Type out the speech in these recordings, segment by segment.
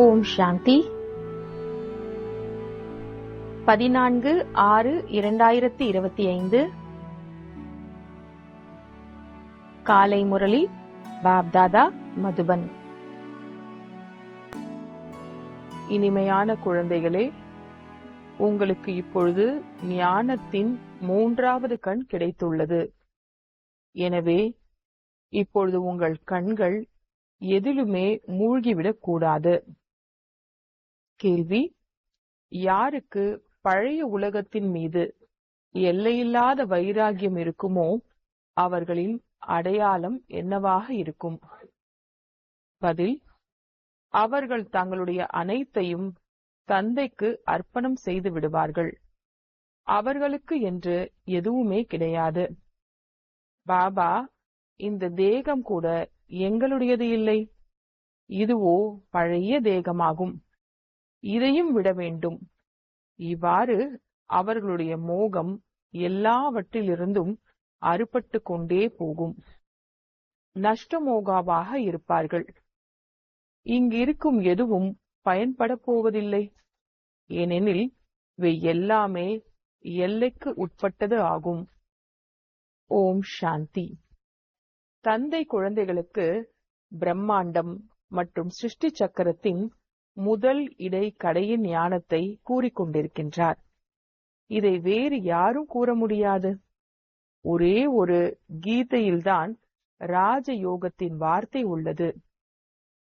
ஓம் சாந்தி. பதினான்கு ஆறு இரண்டாயிரத்தி இருபத்தி ஐந்து. காலை முரளி பாப்தாதா மதுபன். இனிமையான குழந்தைகளே உங்களுக்கு இப்பொழுது ஞானத்தின் மூன்றாவது கண் கிடைத்துள்ளது. எனவே இப்பொழுது உங்கள் கண்கள் எதிலுமே மூழ்கிவிடக் கூடாது கேள்வி. யாருக்கு பழைய உலகத்தின் மீது எல்லையில்லாத வைராகியம் இருக்குமோ அவர்களின் அடையாளம் என்னவாக இருக்கும்? பதில் அவர்கள் தங்களுடைய அனைத்தையும் தந்தைக்கு அர்ப்பணம் செய்து விடுவார்கள். அவர்களுக்கு என்று எதுவுமே கிடையாது. பாபா இந்த தேகம் கூட எங்களுடையது இல்லை. இதுவோ பழைய தேகமாகும். இதையும் விட வேண்டும். இவ்வாறு அவர்களுடைய மோகம் எல்லாவற்றிலிருந்தும் அறுபட்டு கொண்டே போகும். நஷ்டமோகாவாக இருப்பார்கள். இங்கிருக்கும் எதுவும் பயன்பட போவதில்லை. ஏனெனில் இவை எல்லாமே எல்லைக்கு உட்பட்டது ஆகும். ஓம் சாந்தி. தந்தை குழந்தைகளுக்கு பிரம்மாண்டம் மற்றும் சிருஷ்டி சக்கரத்தின் முதல் இடை கடையின் ஞானத்தை கூறிக்கொண்டிருக்கின்றார். இதை வேறு யாரும் கூற முடியாது. ஒரே ஒரு கீதையில்தான் ராஜயோகத்தின் வார்த்தை உள்ளது.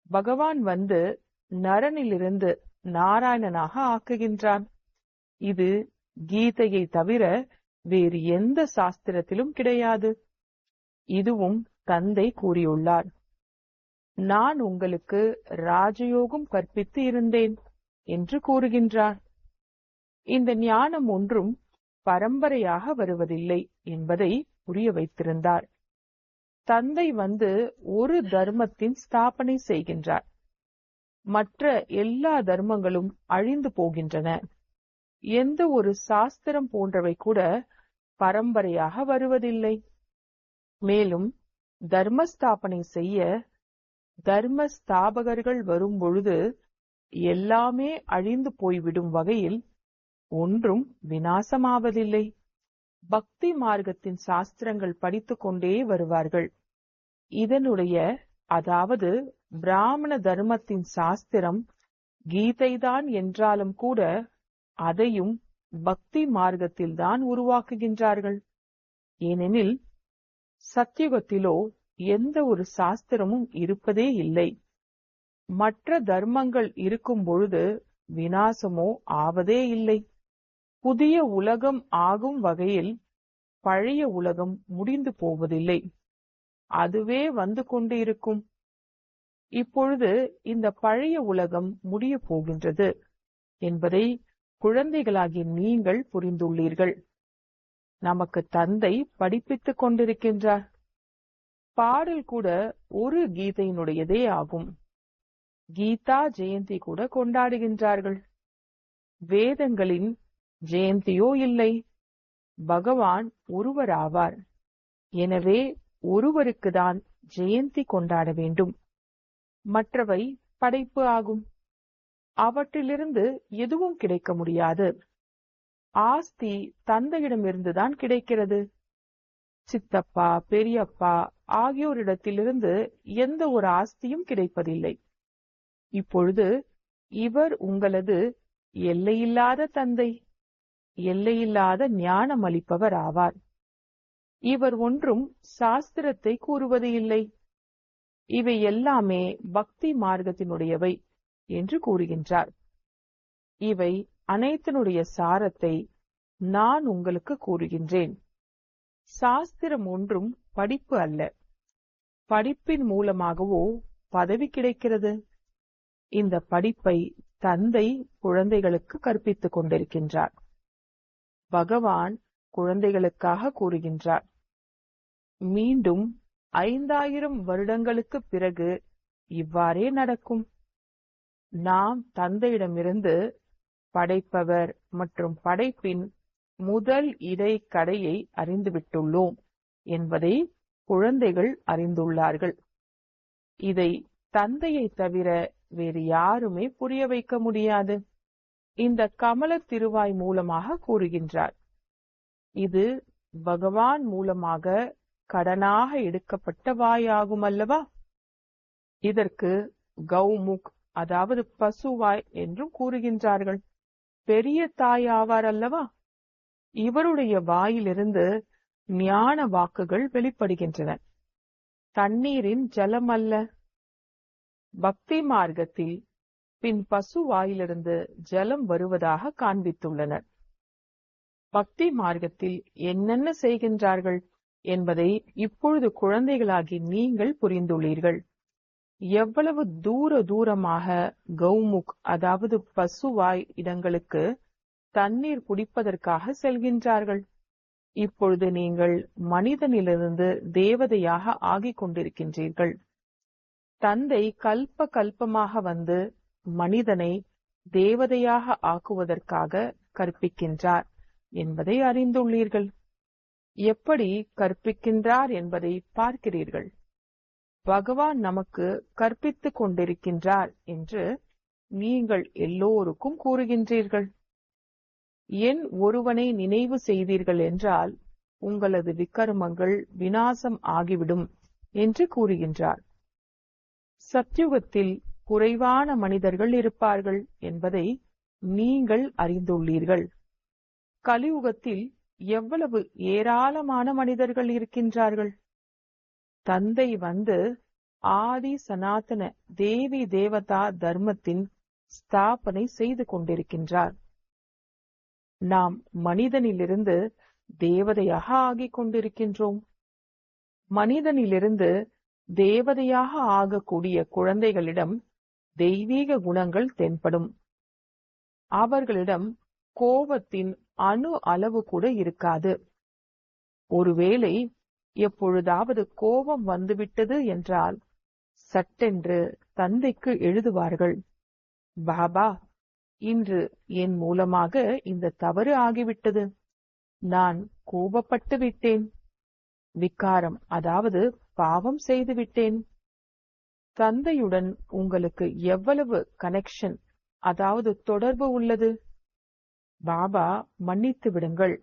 பகவான் வந்து நரனிலிருந்து நாராயணனாக ஆக்குகின்றான் இது கீதையை தவிர வேறு எந்த சாஸ்திரத்திலும் கிடையாது. இதுவும் தந்தை கூறியுள்ளார். நான் உங்களுக்கு ராஜயோகம் கற்பித்து இருந்தேன் என்று கூறுகின்றார். இந்த ஞானம் ஒன்றும் பரம்பரையாக வருவதில்லை என்பதை புரிய வைத்திருந்தார். தந்தை வந்து ஒரு தர்மத்தின் ஸ்தாபனை செய்கின்றார். மற்ற எல்லா தர்மங்களும் அழிந்து போகின்றன. எந்த ஒரு சாஸ்திரம் போன்றவை கூட பரம்பரையாக வருவதில்லை. மேலும் தர்மஸ்தாபனை செய்ய தர்ம ஸ்தாபகர்கள் வரும்பொழுது எல்லாமே அழிந்து போய்விடும் வகையில் ஒன்றும் வினாசமாவதில்லை பக்தி மார்க்கத்தின் சாஸ்திரங்கள் படித்துக் கொண்டே வருவார்கள். இதனுடைய அதாவது பிராமண தர்மத்தின் சாஸ்திரம் கீதைதான் என்றாலும் கூட அதையும் பக்தி மார்க்கத்தில்தான் உருவாக்குகின்றார்கள். ஏனெனில் சத்தியுகத்திலோ எந்த ஒரு சாஸ்திரமும் இருப்பதே இல்லை. மற்ற தர்மங்கள் இருக்கும் பொழுது வினாசமோ ஆவதே இல்லை. புதிய உலகம் ஆகும் வகையில் பழைய உலகம் முடிந்து போவதில்லை. அதுவே வந்து கொண்டு இருக்கும் இப்பொழுது இந்த பழைய உலகம் முடிய போகின்றது என்பதை குழந்தைகளாகி நீங்கள் புரிந்துள்ளீர்கள். நமக்கு தந்தை படிப்பித்துக் கொண்டிருக்கின்றார். பாடல் கூட ஒரு கீதையினுடையதே ஆகும். கீதா ஜெயந்தி கூட கொண்டாடுகின்றார்கள். வேதங்களின் ஜெயந்தியோ இல்லை. பகவான் ஒருவராவார். எனவே ஒருவருக்கு தான் ஜெயந்தி கொண்டாட வேண்டும். மற்றவை படைப்பு ஆகும். அவற்றிலிருந்து எதுவும் கிடைக்க முடியாது. ஆஸ்தி தந்தையிடமிருந்துதான் கிடைக்கிறது. சித்தப்பா பெரியப்பா ஆகியோரிடத்திலிருந்து எந்த ஒரு ஆஸ்தியும் கிடைப்பதில்லை. இப்பொழுது இவர் உங்களது எல்லையில்லாத தந்தை எல்லையில்லாத ஞானம் அளிப்பவர் ஆவார். இவர் ஒன்றும் சாஸ்திரத்தை கூறுவது இல்லை. இவை எல்லாமே பக்தி மார்க்கத்தினுடையவை என்று கூறுகின்றார். இவை அனைத்தினுடைய சாரத்தை நான் உங்களுக்கு கூறுகின்றேன். சாஸ்திரம் ஒன்றும் படிப்பு அல்ல. படிப்பின் மூலமாகவோ பதவி கிடைக்கிறது? இந்த படிப்பை தந்தை குழந்தைகளுக்கு கற்பித்துக் கொண்டிருக்கின்றார். பகவான் குழந்தைகளுக்காக கூறுகின்றார். மீண்டும் ஐந்தாயிரம் வருடங்களுக்கு பிறகு இவ்வாறே நடக்கும். நாம் தந்தையிடமிருந்து படைப்பவர் மற்றும் படைப்பின் முதல் இடை கடையை அறிந்துவிட்டுள்ளோம். என்பதை குழந்தைகள் அறிந்துள்ளார்கள். இதை தந்தையை தவிர வேறு யாருமே புரிய வைக்க முடியாது. இந்த கமல திருவாய் மூலமாக கூறுகின்றார். இது பகவான் மூலமாக கடனாக எடுக்கப்பட்ட வாயாகும் அல்லவா இதற்கு கௌமுக் அதாவது பசுவாய் என்றும் கூறுகின்றார்கள். பெரிய தாய் ஆவார் அல்லவா? இவருடைய வாயிலிருந்து ஞான வாக்குகள் வெளிப்படுகின்றன. தண்ணீரின் ஜலம் அல்ல பக்தி மார்க்கத்தில் பின் பசு வாயிலிருந்து ஜலம் வருவதாக காண்பித்துள்ளனர். பக்தி மார்க்கத்தில் என்னென்ன செய்கின்றார்கள் என்பதை இப்பொழுது குழந்தைகளாகி நீங்கள் புரிந்துள்ளீர்கள். எவ்வளவு தூர தூரமாக கௌமுக் அதாவது பசுவாய் இடங்களுக்கு தண்ணீர் குடிப்பதற்காக செல்கின்றார்கள். இப்பொழுது நீங்கள் மனிதனிலிருந்து தேவதையாக ஆகிக் கொண்டிருக்கின்றீர்கள் தந்தை கல்ப கல்பமாக வந்து மனிதனை தேவதையாக ஆக்குவதற்காக கற்பிக்கின்றார் என்பதை அறிந்துள்ளீர்கள். எப்படி கற்பிக்கின்றார் என்பதை பார்க்கிறீர்கள். பகவான் நமக்கு கற்பித்துக் கொண்டிருக்கின்றார் என்று நீங்கள் எல்லோருக்கும் கூறுகின்றீர்கள். என் ஒருவனை நினைவு செய்தீர்கள் என்றால் உங்களது விக்கர்மங்கள் வினாசம் ஆகிவிடும் என்று கூறுகின்றார். சத்யுகத்தில் குறைவான மனிதர்கள் இருப்பார்கள் என்பதை நீங்கள் அறிந்துள்ளீர்கள். கலியுகத்தில் எவ்வளவு ஏராளமான மனிதர்கள் இருக்கின்றார்கள்? தந்தை வந்து ஆதி சனாதன தேவி தேவதா தர்மத்தின் ஸ்தாபனை செய்து கொண்டிருக்கின்றார். நாம் மனிதனிலிருந்து தேவதையாக ஆகிக் கொண்டிருக்கின்றோம் மனிதனிலிருந்து தேவதையாக ஆகக்கூடிய குழந்தைகளிடம் தெய்வீக குணங்கள் தென்படும். அவர்களிடம் கோபத்தின் அணு அளவு கூட இருக்காது. ஒருவேளை எப்பொழுதாவது கோபம் வந்துவிட்டது என்றால் சட்டென்று தந்தைக்கு எழுதுவார்கள் பாபா இன்று என் மூலமாக இந்த தவறு ஆகிவிட்டது. நான் கோபப்பட்டு விட்டேன். விக்காரம் அதாவது பாவம் செய்து விட்டேன். தந்தையுடன் உங்களுக்கு எவ்வளவு கனெக்ஷன் அதாவது தொடர்பு உள்ளது? பாபா மன்னித்து விடுங்கள்.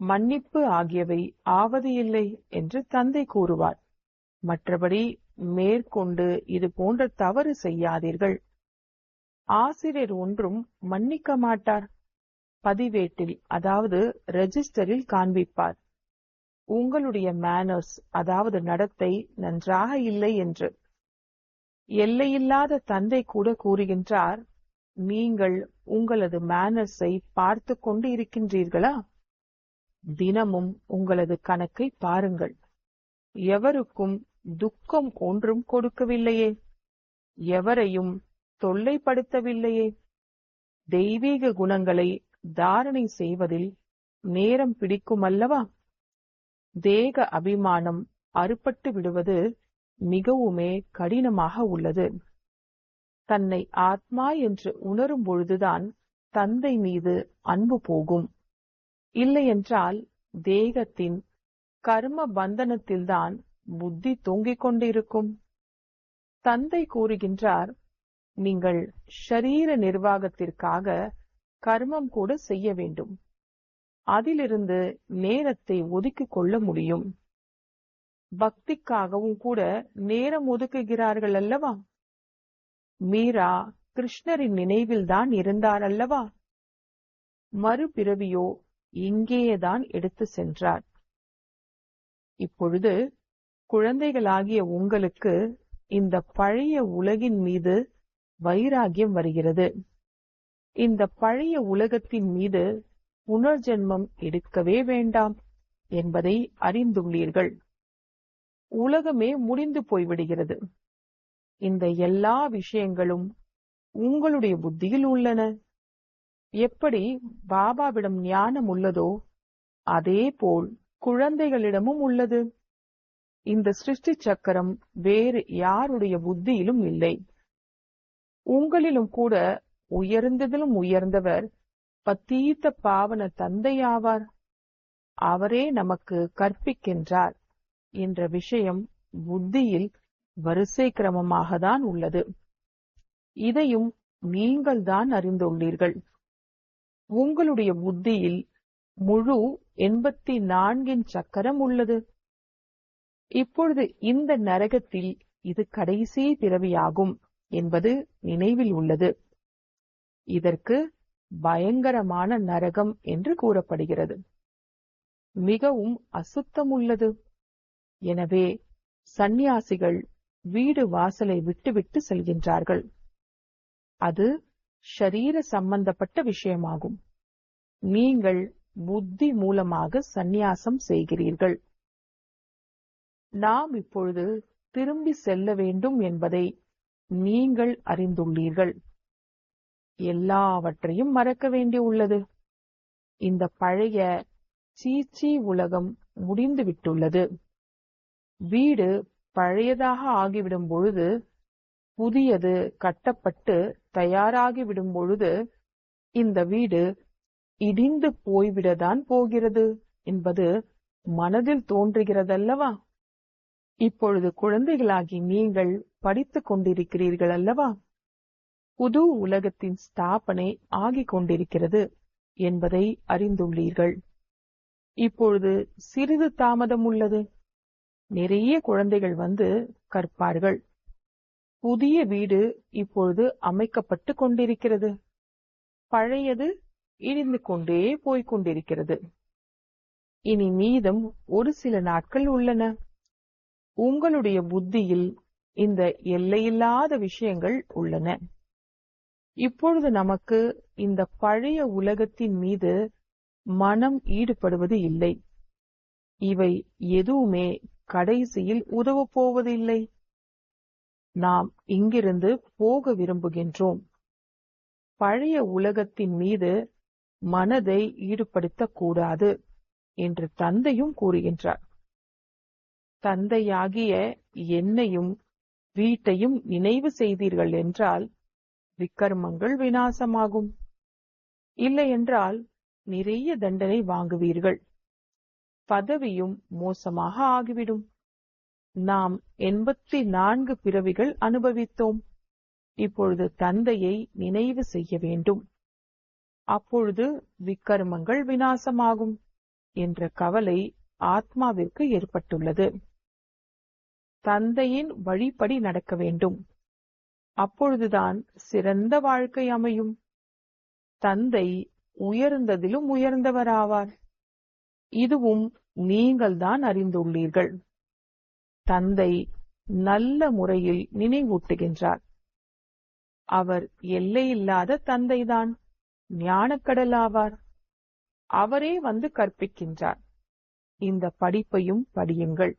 மன்னிப்பு ஆகியவை ஆவது இல்லை என்று தந்தை கூறுவார். மற்றபடி மேற்கொண்டு இது போன்ற தவறு செய்யாதீர்கள். ஆசிரியர் ஒன்றும் மன்னிக்க மாட்டார். பதிவேட்டில் அதாவது ரெஜிஸ்டரில் காண்பிப்பார். உங்களுடைய மேனர்ஸ் அதாவது நடத்தை நன்றாக இல்லை என்று. எல்லையில்லாத தந்தை கூட கூறுகின்றார் நீங்கள் உங்களது மேனர்ஸை பார்த்து கொண்டு இருக்கின்றீர்களா? தினமும் உங்களது கணக்கை பாருங்கள். எவருக்கும் துக்கம் ஒன்றும் கொடுக்கவில்லையே. எவரையும் தொல்லைப்படுத்தவில்லையே? தெய்வீக குணங்களை தாரணை செய்வதில் நேரம் பிடிக்கும் அல்லவா தேக அபிமானம் அறுபட்டு விடுவது மிகவுமே கடினமாக உள்ளது. தன்னை ஆத்மா என்று உணரும் பொழுதுதான் தந்தை மீது அன்பு போகும். இல்லையென்றால் தேகத்தின் கர்ம பந்தனத்தில்தான் புத்தி தொங்கிக் கொண்டிருக்கும். தந்தை கூறுகின்றார் நீங்கள் ஷரீர நிர்வாகத்திற்காக கர்மம் கூட செய்ய வேண்டும். அதிலிருந்து நேரத்தை ஒதுக்கிக் கொள்ள முடியும். பக்திக்காகவும் கூட நேரம் ஒதுக்குகிறார்கள் அல்லவா? மீரா கிருஷ்ணரின் நினைவில்தான் இருந்தார் அல்லவா? மறுபிறவியோ இங்கேயேதான் எடுத்து சென்றார். இப்பொழுது குழந்தைகளாகிய உங்களுக்கு இந்த பழைய உலகின் மீது வைராகியம் வருகிறது. இந்த பழைய உலகத்தின் மீது புனர்ஜென்மம் எடுக்கவே வேண்டாம் என்பதை அறிந்துள்ளீர்கள். உலகமே முடிந்து போய்விடுகிறது. இந்த எல்லா விஷயங்களும் உங்களுடைய புத்தியில் உள்ளன. எப்படி பாபாவிடம் ஞானம் உள்ளதோ அதே போல் குழந்தைகளிடமும் உள்ளது. இந்த சிருஷ்டி சக்கரம் வேறு யாருடைய புத்தியிலும் இல்லை. உங்களிலும் கூட உயர்ந்ததிலும் உயர்ந்தவர் பத்தீத்த பாவன தந்தையாவார். அவரே நமக்கு கற்பிக்கின்றார் என்ற விஷயம் புத்தியில் வரிசை கிரமமாக தான் உள்ளது. இதையும் நீங்கள்தான் அறிந்துள்ளீர்கள். உங்களுடைய புத்தியில் முழு எண்பத்தி நான்கின் சக்கரம் உள்ளது. இப்பொழுது இந்த நரகத்தில் இது கடைசி பிறவியாகும். என்பது நினைவில் உள்ளது. இதற்கு பயங்கரமான நரகம் என்று கூறப்படுகிறது. மிகவும் அசுத்தம் உள்ளது எனவே சந்நியாசிகள் வீடு வாசலை விட்டுவிட்டு செல்கின்றார்கள். அது ஷரீர சம்பந்தப்பட்ட விஷயமாகும். நீங்கள் புத்தி மூலமாக சந்நியாசம் செய்கிறீர்கள். நாம் இப்பொழுது திரும்பி செல்ல வேண்டும் என்பதை நீங்கள் அறிந்துள்ளீர்கள். எல்லாவற்றையும் மறக்க வேண்டியுள்ளது இந்த பழைய சீச்சி உலகம் முடிந்து விட்டுள்ளது. வீடு பழையதாக ஆகிவிடும் பொழுது புதியது கட்டப்பட்டு தயாராகிவிடும் பொழுது இந்த வீடு இடிந்து போய்விடதான் போகிறது என்பது மனதில் தோன்றுகிறதல்லவா? இப்பொழுது குழந்தைகளாகி நீங்கள் படித்துக் கொண்டிருக்கிறீர்கள் அல்லவா? புது உலகத்தின் ஸ்தாபனை ஆகிக் கொண்டிருக்கிறது என்பதை அறிந்துள்ளீர்கள். இப்பொழுது சிறிது தாமதம் உள்ளது. நிறைய குழந்தைகள் வந்து கற்பார்கள். புதிய வீடு இப்பொழுது அமைக்கப்பட்டு கொண்டிருக்கிறது. பழையது இடிந்து கொண்டே போய்க் கொண்டிருக்கிறது. இனி மீதம் ஒரு சில நாட்கள் உள்ளன. உங்களுடைய புத்தியில் இந்த எல்லையில்லாத விஷயங்கள் உள்ளன. இப்பொழுது நமக்கு இந்த பழைய உலகத்தின் மீது மனம் ஈடுபடுவது இல்லை. இவை எதுவுமே கடைசியில் உதவப் போவதில்லை. நாம் இங்கிருந்து போக விரும்புகின்றோம். பழைய உலகத்தின் மீது மனதை ஈடுபடுத்தக்கூடாது என்று தந்தையும் கூறுகின்றார். தந்தையாகிய என்னையும் வீட்டையும் நினைவு செய்தீர்கள் என்றால் விக்கர்மங்கள் வினாசமாகும் இல்லையென்றால் நிறைய தண்டனை வாங்குவீர்கள். பதவியும் மோசமாக ஆகிவிடும். நாம் எண்பத்தி நான்கு பிறவிகள் அனுபவித்தோம். இப்பொழுது தந்தையை நினைவு செய்ய வேண்டும். அப்பொழுது விக்கர்மங்கள் வினாசமாகும் என்ற கவலை ஆத்மாவிற்கு ஏற்பட்டுள்ளது. தந்தையின் வழிப்படி நடக்க வேண்டும். அப்பொழுதுதான் சிறந்த வாழ்க்கை அமையும். தந்தை உயர்ந்ததிலும் உயர்ந்தவராவார். இதுவும் நீங்கள்தான் அறிந்துள்ளீர்கள். தந்தை நல்ல முறையில் நினைவூட்டுகின்றார். அவர் எல்லையில்லாத தந்தைதான். ஞானக்கடல் ஆவார் அவரே வந்து கற்பிக்கின்றார். இந்த படிப்பையும் படியுங்கள்.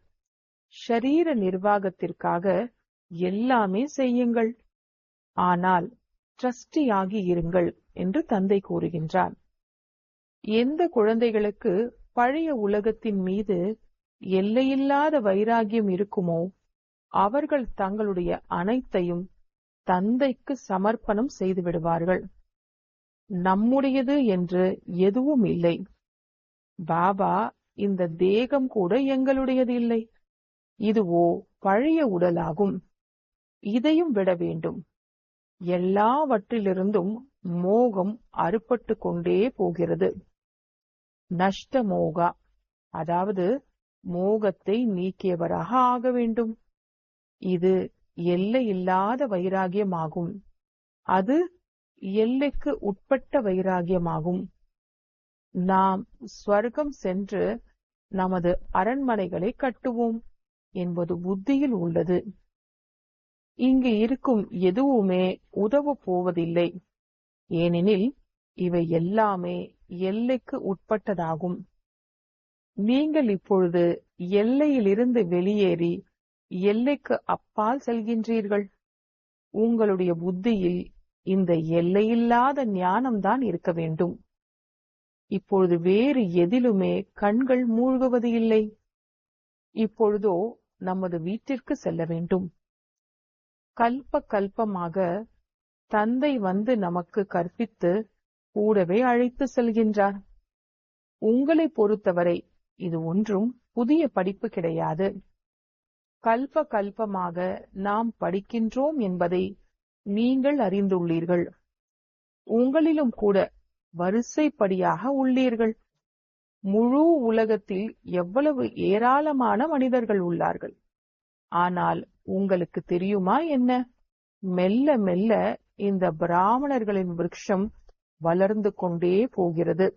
ஷரீர நிர்வாகத்திற்காக எல்லாமே செய்யுங்கள். ஆனால் ட்ரஸ்டியாகி இருங்கள் என்று தந்தை கூறுகின்றார். எந்த குழந்தைகளுக்கு பழைய உலகத்தின் மீது எல்லையில்லாத வைராகியம் இருக்குமோ அவர்கள் தங்களுடைய அனைத்தையும் தந்தைக்கு சமர்ப்பணம் செய்து விடுவார்கள். நம்முடையது என்று எதுவும் இல்லை. பாபா இந்த தேகம் கூட எங்களுடையது இல்லை. இதுவோ பழைய உடலாகும். இதையும் விட வேண்டும். எல்லாவற்றிலிருந்தும் மோகம் அறுபட்டு கொண்டே போகிறது. நஷ்ட மோகா. அதாவது மோகத்தை நீக்கியவராக ஆக வேண்டும். இது எல்லையில்லாத வைராகியமாகும். அது எல்லைக்கு உட்பட்ட வைராகியமாகும். நாம் ஸ்வர்க்கம் சென்று நமது அரண்மனைகளை கட்டுவோம். என்பது புத்தியில் உள்ளது. இங்கு இருக்கும் எதுவுமே உதவ போவதில்லை. ஏனெனில் இவை எல்லாமே எல்லைக்கு உட்பட்டதாகும். நீங்கள் இப்பொழுது எல்லையிலிருந்து வெளியேறி எல்லைக்கு அப்பால் செல்கின்றீர்கள். உங்களுடைய புத்தியில் இந்த எல்லையில்லாத ஞானம்தான் இருக்க வேண்டும். இப்பொழுது வேறு எதிலுமே கண்கள் மூழ்குவது இல்லை. இப்பொழுதோ நமது வீட்டிற்கு செல்ல வேண்டும். கல்ப கல்பமாக தந்தை வந்து நமக்கு கற்பித்து கூடவே அழைத்து செல்கின்றார். உங்களை பொறுத்தவரை இது ஒன்றும் புதிய படிப்பு கிடையாது. கல்ப கல்பமாக நாம் படிக்கின்றோம் என்பதை நீங்கள் அறிந்துள்ளீர்கள். உங்களிலும் கூட வரிசைப்படியாக உள்ளீர்கள். முழு உலகத்தில் எவ்வளவு ஏராளமான மனிதர்கள் உள்ளார்கள். ஆனால் உங்களுக்கு தெரியுமா என்ன? மெல்ல மெல்ல இந்த பிராமணர்களின் விருட்சம் வளர்ந்து கொண்டே போகிறது.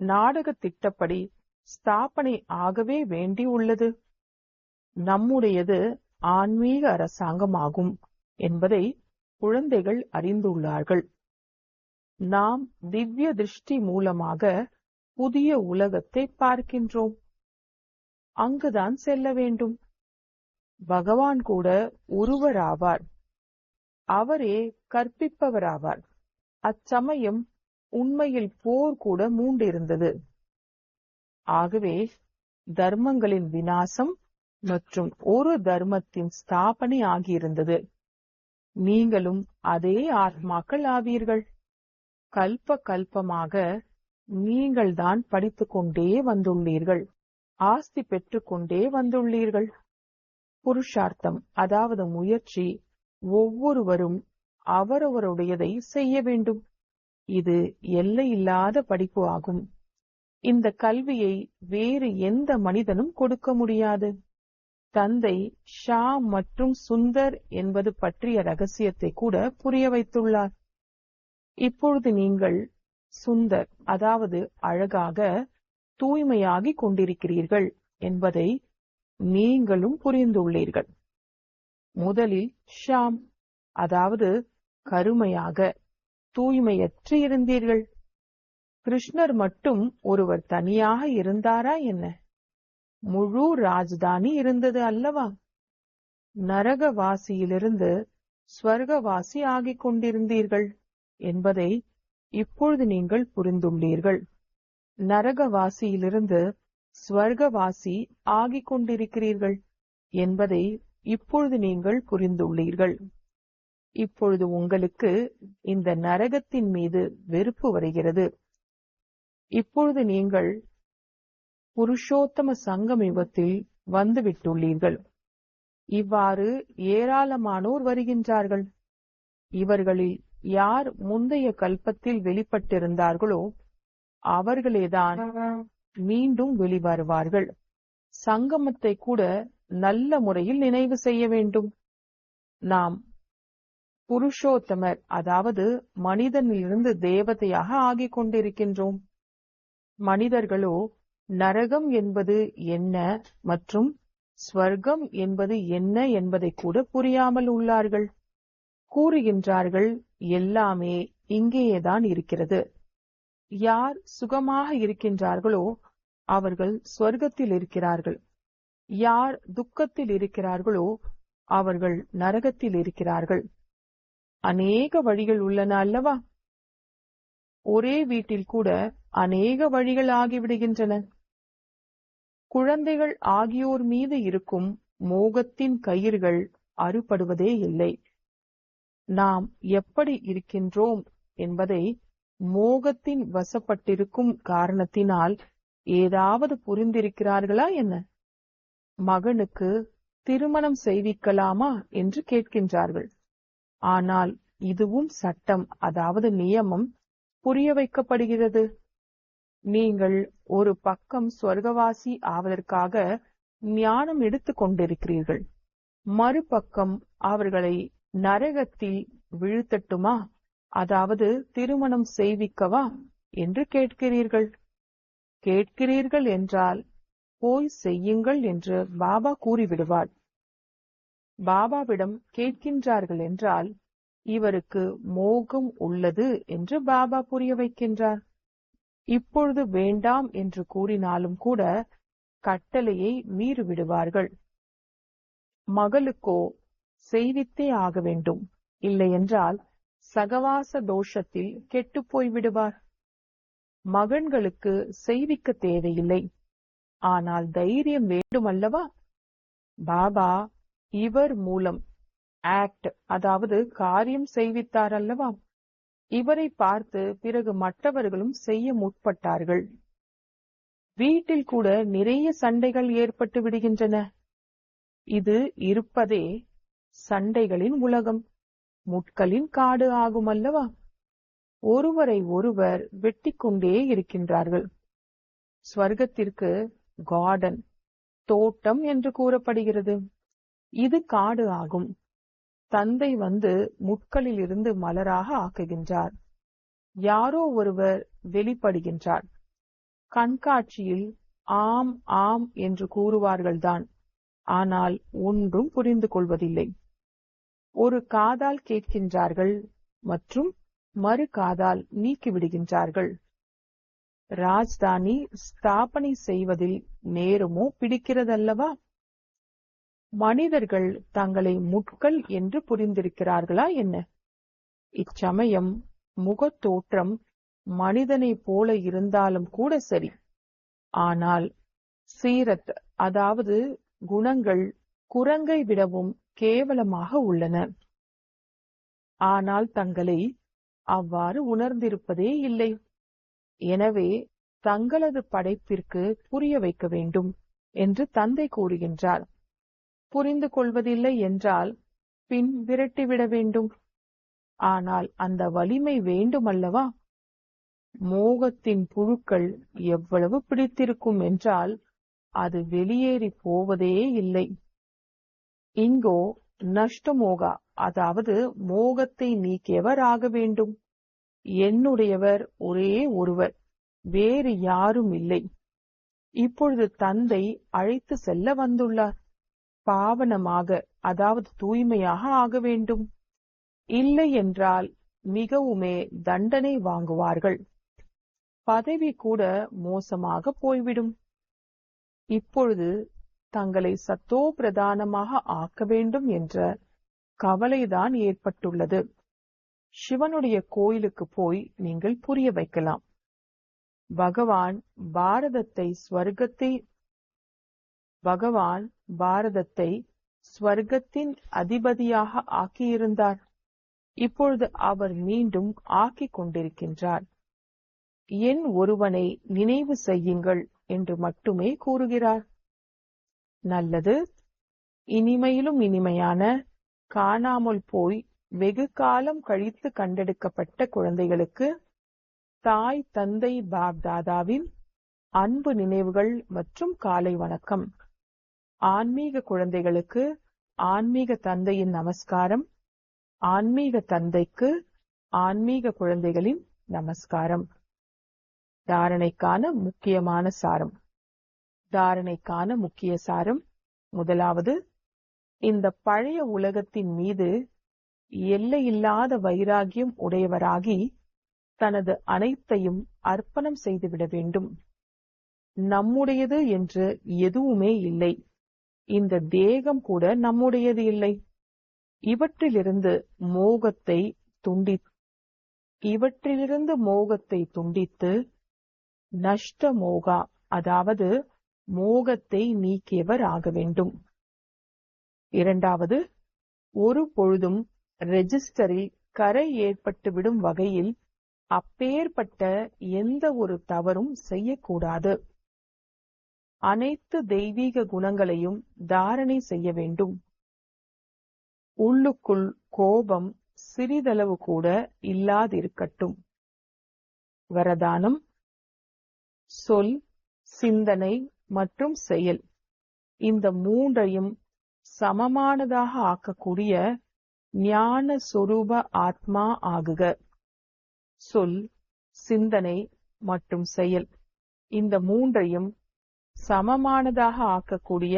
நாடக திட்டப்படி ஸ்தாபனை ஆகவே வேண்டி உள்ளது. நம்முடையது ஆன்மீக அரசாங்கமாகும் என்பதை குழந்தைகள் அறிந்துள்ளார்கள். நாம் திவ்ய திருஷ்டி மூலமாக புதிய உலகத்தை பார்க்கின்றோம். அங்குதான் செல்ல வேண்டும். பகவான் கூட ஒருவராவார். அவரே கற்பிப்பவராவார். அச்சமயம் உண்மையில் போர் கூட மூண்டிருந்தது. ஆகவே தர்மங்களின் வினாசம் மற்றும் ஒரு தர்மத்தின் ஸ்தாபனை ஆகியிருந்தது. நீங்களும் அதே ஆத்மாக்கள் ஆவீர்கள். கல்ப கல்பமாக நீங்கள்தான் படித்துக்கொண்டே வந்துள்ளீர்கள். ஆஸ்தி பெற்றுக்கொண்டே வந்துள்ளீர்கள். புருஷார்த்தம் அதாவது முயற்சி ஒவ்வொருவரும் அவரவருடையதை செய்ய வேண்டும். இது எல்லையில்லாத படிப்பு ஆகும். இந்த கல்வியை வேறு எந்த மனிதனும் கொடுக்க முடியாது. தந்தை ஷா மற்றும் சுந்தர் என்பது பற்றிய ரகசியத்தை கூட புரிய வைத்துள்ளார். இப்பொழுது நீங்கள் சுந்தர் அதாவது அழகாக தூய்மையாகிக் கொண்டிருக்கிறீர்கள் என்பதை நீங்களும் புரிந்துள்ளீர்கள். முதலில் ஷாம் அதாவது கருமையாக தூய்மையற்று இருந்தீர்கள். கிருஷ்ணர் மட்டும் ஒருவர் தனியாக இருந்தாரா என்ன? முழு ராஜதானி இருந்தது அல்லவா? நரகவாசியிலிருந்து ஸ்வர்கவாசி ஆகிக் கொண்டிருந்தீர்கள் என்பதை இப்பொழுது நீங்கள் புரிந்துள்ளீர்கள். நரகவாசியிலிருந்து ஸ்வர்கவாசி ஆகிக் கொண்டிருக்கிறீர்கள் என்பதை இப்பொழுது நீங்கள் புரிந்துள்ளீர்கள். இப்பொழுது உங்களுக்கு இந்த நரகத்தின் மீது வெறுப்பு வருகிறது. இப்பொழுது நீங்கள் புருஷோத்தம சங்கமிவத்தில் வந்துவிட்டுள்ளீர்கள். இவ்வாறு ஏராளமானோர் வருகின்றார்கள். இவர்களில் யார் முந்தைய கல்பத்தில் வெளிப்பட்டிருந்தார்களோ அவர்களேதான் மீண்டும் வெளிவருவார்கள். சங்கமத்தை கூட நல்ல முறையில் நினைவு செய்ய வேண்டும். நாம் புருஷோத்தமர் அதாவது மனிதனிலிருந்து தேவதையாக ஆகிக் கொண்டிருக்கின்றோம். மனிதர்களோ நரகம் என்பது என்ன மற்றும் ஸ்வர்க்கம் என்பது என்ன என்பதை கூட புரியாமல் உள்ளார்கள். கூறுகின்றார்கள் எல்லாமே இங்கேயேதான் இருக்கிறது. யார் சுகமாக இருக்கின்றார்களோ அவர்கள் சொர்க்கத்தில் இருக்கிறார்கள். யார் துக்கத்தில் இருக்கிறார்களோ அவர்கள் நரகத்தில் இருக்கிறார்கள். அநேக வழிகள் உள்ளன அல்லவா? ஒரே வீட்டில் கூட அநேக வழிகள் ஆகிவிடுகின்றன. குழந்தைகள் ஆகியோர் மீது இருக்கும் மோகத்தின் கயிறுகள் அறுபடுவதே இல்லை. நாம் எப்படி இருக்கின்றோம் என்பதை மோகத்தின் வசப்பட்டிருக்கும் காரணத்தினால் ஏதாவது புரிந்திருக்கிறார்களா என்ன? மகனுக்கு திருமணம் செய்விக்கலாமா என்று கேட்கின்றார்கள். ஆனால் இதுவும் சட்டம் அதாவது நியமம் புரிய வைக்கப்படுகிறது. நீங்கள் ஒரு பக்கம் சொர்க்கவாசி ஆவதற்காக ஞானம் எடுத்துக் கொண்டிருக்கிறீர்கள். மறுபக்கம் அவர்களை நரகத்தில் விழுத்தட்டுமா? அதாவது திருமணம் செய்விக்கவா? என்று கேட்கிறீர்கள். கேட்கிறீர்கள் என்றால் போய் செய்யுங்கள் என்று பாபா கூறிவிடுவார். பாபாவிடம் கேட்கின்றார்கள் என்றால் இவருக்கு மோகம் உள்ளது என்று பாபா புரிய வைக்கின்றார். இப்பொழுது வேண்டாம் என்று கூறினாலும் கூட கட்டளையை மீறிவிடுவார்கள். மகளுக்கோ செய்வித்தே ஆக வேண்டும். இல்லையென்றால் சகவாச தோஷத்தில் கெட்டுப் போய் விடுவார் மகன்களுக்கு செய்விக்க தேவையில்லை. ஆனால் தைரியம் வேண்டுமல்லவா? பாபா இவர் மூலம். ஆக்ட் அதாவது காரியம் செய்வித்தார் அல்லவா இவரை பார்த்து பிறகு மற்றவர்களும் செய்ய முற்பட்டார்கள். வீட்டில் கூட நிறைய சண்டைகள் ஏற்பட்டு விடுகின்றன. இது இருப்பதே சண்டைகளின் உலகம். முட்களின் காடு ஆகும் அல்லவா ஒருவரை ஒருவர் வெட்டிக்கொண்டே இருக்கின்றார்கள். ஸ்வர்க்கத்திற்கு கார்டன் தோட்டம் என்று கூறப்படுகிறது. இது காடு ஆகும். தந்தை வந்து முட்களில் இருந்து மலராக ஆக்குகின்றார். யாரோ ஒருவர் வெளிப்படுகின்றார். கண்காட்சியில் ஆம் ஆம் என்று கூறுவார்கள்தான். ஆனால் ஒன்றும் புரிந்து கொள்வதில்லை. ஒரு காதால் கேட்கின்றார்கள் மற்றும் மறு காதால் நீக்கிவிடுகின்றார்கள். ராஜ்தானி ஸ்தாபனை செய்வதில் நேரமோ பிடிக்கிறதல்லவா? மனிதர்கள் தங்களை முட்கள் என்று புரிந்திருக்கிறார்களா என்ன? இச்சமயம் முகத்தோற்றம் மனிதனைப் போல இருந்தாலும் கூட சரி. ஆனால் சீரத் அதாவது குணங்கள் குரங்கை விடவும் கேவலமாக உள்ளன. ஆனால் தங்களை அவ்வாறு உணர்ந்திருப்பதே இல்லை. எனவே தங்களது படைப்பிற்கு புரிய வைக்க வேண்டும் என்று தந்தை கூறுகின்றார். புரிந்து கொள்வதில்லை என்றால் பின் விரட்டிவிட வேண்டும். ஆனால் அந்த வலிமை வேண்டுமல்லவா? மோகத்தின் புழுக்கள் எவ்வளவு பிடித்திருக்கும் என்றால் அது வெளியேறி போவதே இல்லை. இங்கோ நஷ்டமோகா அதாவது மோகத்தை நீக்கியவர் ஆக வேண்டும். என்னுடையவர் ஒரே ஒருவர் வேறு யாரும் இல்லை. இப்பொழுது தந்தை அழைத்து செல்ல வந்துள்ளார். பாவனமாக அதாவது தூய்மையாக ஆக வேண்டும். இல்லை என்றால் மிகவுமே தண்டனை வாங்குவார்கள். பதவி கூட மோசமாக போய்விடும். இப்பொழுது தங்களை சத்தோ பிரதானமாக ஆக்க வேண்டும் என்ற கவலைதான் ஏற்பட்டுள்ளது. சிவனுடைய கோயிலுக்கு போய் நீங்கள் புரிய வைக்கலாம். பகவான் பாரதத்தை ஸ்வர்க்கத்தை பகவான் பாரதத்தை ஸ்வர்க்கத்தின் அதிபதியாக ஆக்கியிருந்தார். இப்பொழுது அவர் மீண்டும் ஆக்கிக் கொண்டிருக்கின்றார். என் ஒருவனை நினைவு செய்யுங்கள் என்று மட்டுமே கூறுகிறார். நல்லது. இனிமையிலும் இனிமையான காணாமல் போய் வெகு காலம் கழித்து கண்டெடுக்கப்பட்ட குழந்தைகளுக்கு தாய் தந்தை பாப்தாதாவின் அன்பு நினைவுகள் மற்றும் காலை வணக்கம். ஆன்மீக குழந்தைகளுக்கு ஆன்மீக தந்தையின் நமஸ்காரம். ஆன்மீக தந்தைக்கு ஆன்மீக குழந்தைகளின் நமஸ்காரம். தாரணைக்கான முக்கியமான சாரம். தாரணைக்கான முக்கிய சாரம். முதலாவது இந்த பழைய உலகத்தின் மீது எல்லையில்லாத வைராகியம் உடையவராகி தனது அனைத்தையும் அர்ப்பணம் செய்துவிட வேண்டும். நம்முடையது என்று எதுவுமே இல்லை. இந்த தேகம் கூட நம்முடையது இல்லை. இவற்றிலிருந்து மோகத்தை துண்டி இவற்றிலிருந்து மோகத்தை துண்டித்து நஷ்ட மோகா அதாவது மோகத்தை நீக்கியவர் ஆக வேண்டும். இரண்டாவது ஒரு பொழுதும் ரெஜிஸ்டரில் கரை ஏற்பட்டுவிடும் வகையில் அப்பேற்பட்ட எந்த ஒரு தவறும் செய்யக்கூடாது. அனைத்து தெய்வீக குணங்களையும் தாரணை செய்ய வேண்டும். உள்ளுக்குள் கோபம் சிறிதளவு கூட இல்லாதிருக்கட்டும். வரதானம் சொல் சிந்தனை மற்றும் செயல். இந்த மூன்றையும் சமமானதாக ஆக்கக்கூடிய ஞான சொரூப ஆத்மா ஆகுக. சொல் சிந்தனை மற்றும் செயல். இந்த மூன்றையும் சமமானதாக ஆக்கக்கூடிய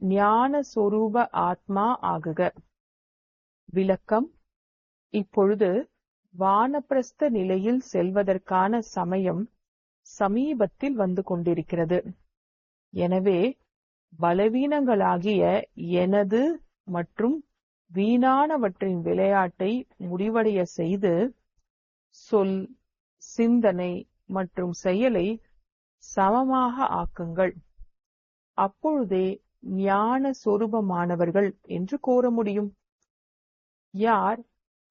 ஞான சொரூப ஆத்மா ஆகுக. விளக்கம் இப்பொழுது வானப்பிரஸ்த நிலையில் செல்வதற்கான சமயம் சமீபத்தில் வந்து கொண்டிருக்கிறது. எனவே பலவீனங்களாகிய எனது மற்றும் வீணானவற்றின் விளையாட்டை முடிவடைய செய்து சொல் சிந்தனை மற்றும் செயலை சமமாக ஆக்குங்கள். அப்பொழுதே ஞான சொரூபமானவர்கள் என்று கூற முடியும். யார்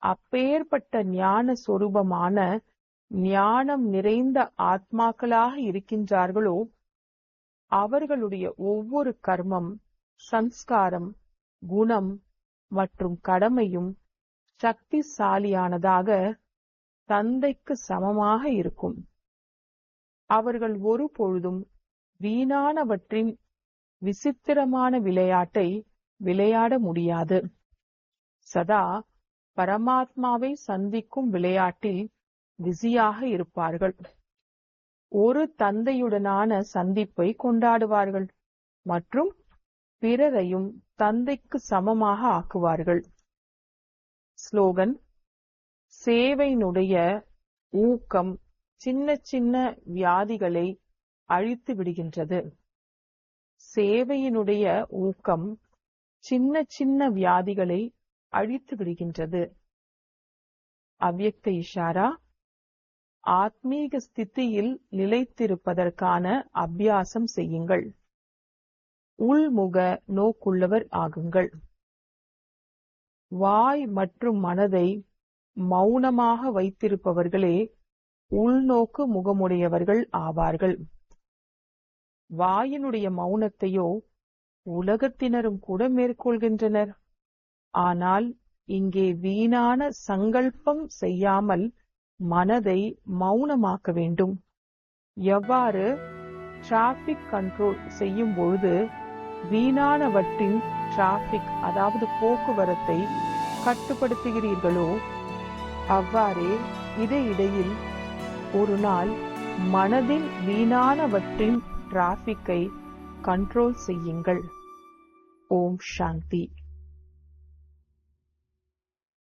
அப்பேற்பட்ட ஞான சொரூபமான ஞானம் நிறைந்த ஆத்மாக்களாக இருக்கின்றார்களோ அவர்களுடைய ஒவ்வொரு கர்மம் சம்ஸ்காரம் குணம் மற்றும் கடமையும் சக்திசாலியானதாக தந்தைக்கு சமமாக இருக்கும். அவர்கள் ஒரு பொழுதும் வீணானவற்றின் விசித்திரமான விளையாட்டை விளையாட முடியாது. சதா பரமாத்மாவை சந்திக்கும் விளையாட்டில் பிஸியாக இருப்பார்கள். ஒரு தந்தையுடனான சந்திப்பை கொண்டாடுவார்கள் மற்றும் பிறரையும் தந்தைக்கு சமமாக ஆக்குவார்கள். ஸ்லோகன் சேவையினுடைய ஊக்கம் சின்ன சின்ன வியாதிகளை அழித்து விடுகின்றது. சேவையினுடைய ஊக்கம் சின்ன சின்ன வியாதிகளை அழித்து விடுகின்றது. அவ்வக்த இஷாரா ஆத்மீக ஸ்திதியில் நிலைத்திருப்பதற்கான அபியாசம் செய்யுங்கள். உள்முக நோக்குள்ளவர் ஆகுங்கள். வாய் மற்றும் மனதை மௌனமாக வைத்திருப்பவர்களே உள்நோக்கு முகமுடையவர்கள் ஆவார்கள். வாயினுடைய மௌனத்தையோ உலகத்தினரும் கூட மேற்கொள்கின்றனர். ஆனால் இங்கே வீணான சங்கல்பம் செய்யாமல் மனதை மௌனமாக்க வேண்டும். எவ்வாறு? டிராபிக் கண்ட்ரோல் செய்யும் பொழுது வீணானவற்றின் டிராபிக் அதாவது போக்குவரத்தை கட்டுப்படுத்துகிறீர்களோ? அவ்வாறே இடையிடையில் ஒரு நாள் மனதின் வீணானவற்றின் டிராபிக்கை கண்ட்ரோல் செய்யுங்கள். ஓம் சாந்தி.